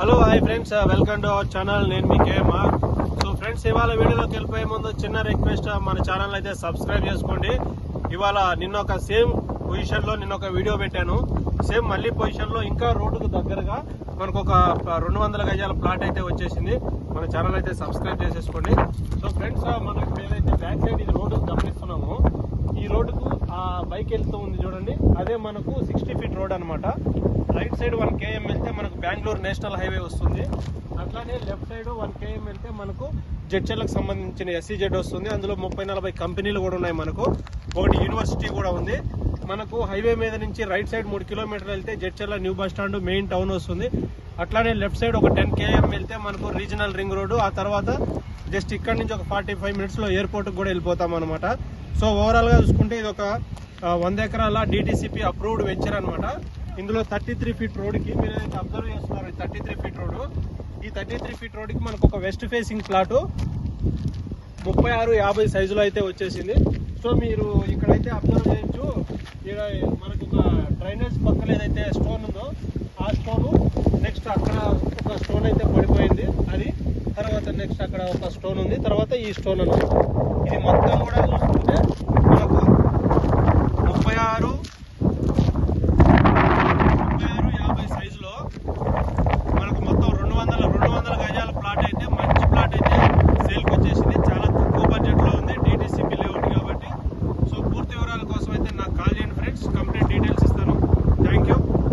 Hello hi friends welcome to our channel నేను మీ KMR so friends ఇవాళ వీడియోలోకి వెళ్ళిపోయే ముందు చిన్న రిక్వెస్ట్ uh, మన ఛానల్ అయితే సబ్స్క్రైబ్ చేసుకోండి. ఇవాళ నిన్న ఒక సేమ్ పొజిషన్లో నిన్న ఒక వీడియో పెట్టాను. సేమ్ మళ్ళీ పొజిషన్లో ఇంకా రోడ్డుకు దగ్గరగా మనకు ఒక uh, రెండు వందల గజాల ప్లాట్ అయితే వచ్చేసింది. మన ఛానల్ అయితే సబ్స్క్రైబ్ చేసేసుకోండి. సో ఫ్రెండ్స్ uh, మనకు ఏదైతే బ్యాక్ సైడ్ ఇది రోడ్డు గమనిస్తున్నామో ఈ రోడ్డుకు ఆ బైక్ వెళ్తూ ఉంది చూడండి. అదే మనకు సిక్స్టీ ఫీట్ రోడ్ అనమాట right side one KML Bengaluru national highway వస్తుంది. అట్లానే లెఫ్ట్ సైడ్ వన్ కేఎం వెళ్తే మనకు జడ్చర్లకు సంబంధించిన ఎస్సీజెడ్ వస్తుంది. అందులో ముప్పై నలభై కంపెనీలు కూడా ఉన్నాయి మనకు. ఒకటి యూనివర్సిటీ కూడా ఉంది. మనకు హైవే మీద నుంచి రైట్ సైడ్ మూడు కిలోమీటర్లు వెళ్తే Jadcherla new bus stand main town వస్తుంది. అట్లానే లెఫ్ట్ సైడ్ ఒక టెన్ కేఎం వెళ్తే మనకు రీజనల్ రింగ్ రోడ్డు. ఆ తర్వాత జస్ట్ ఇక్కడ నుంచి ఒక ఫార్టీ ఫైవ్ మినిట్స్లో ఎయిర్పోర్ట్కి కూడా వెళ్ళిపోతాం అనమాట సో ఓవరాల్గా చూసుకుంటే ఇది ఒక వంద ఎకరాల డిటిసిపి అప్రూవ్డ్ వెంచర్ అనమాట ఇందులో థర్టీ త్రీ ఫీట్ రోడ్కి మీరు ఏదైతే అబ్జర్వ్ చేస్తున్నారు థర్టీ త్రీ ఫీట్ రోడ్డు. ఈ థర్టీ త్రీ ఫీట్ రోడ్కి మనకు ఒక వెస్ట్ ఫేసింగ్ ప్లాటు. ముప్పై ఆరు యాభై సైజులో అయితే వచ్చేసింది. సో మీరు ఇక్కడైతే అబ్జర్వ్ చేయొచ్చు. ఇక్కడ మనకు ఒక డ్రైనేజ్ పక్కన ఏదైతే స్టోన్ ఉందో ఆ స్టోన్ నెక్స్ట్ అక్కడ ఒక స్టోన్ అయితే పడిపోయింది అది. తర్వాత నెక్స్ట్ అక్కడ ఒక స్టోన్ ఉంది తర్వాత ఈ స్టోన్ అన్నమాట. ఇది మొత్తం కూడా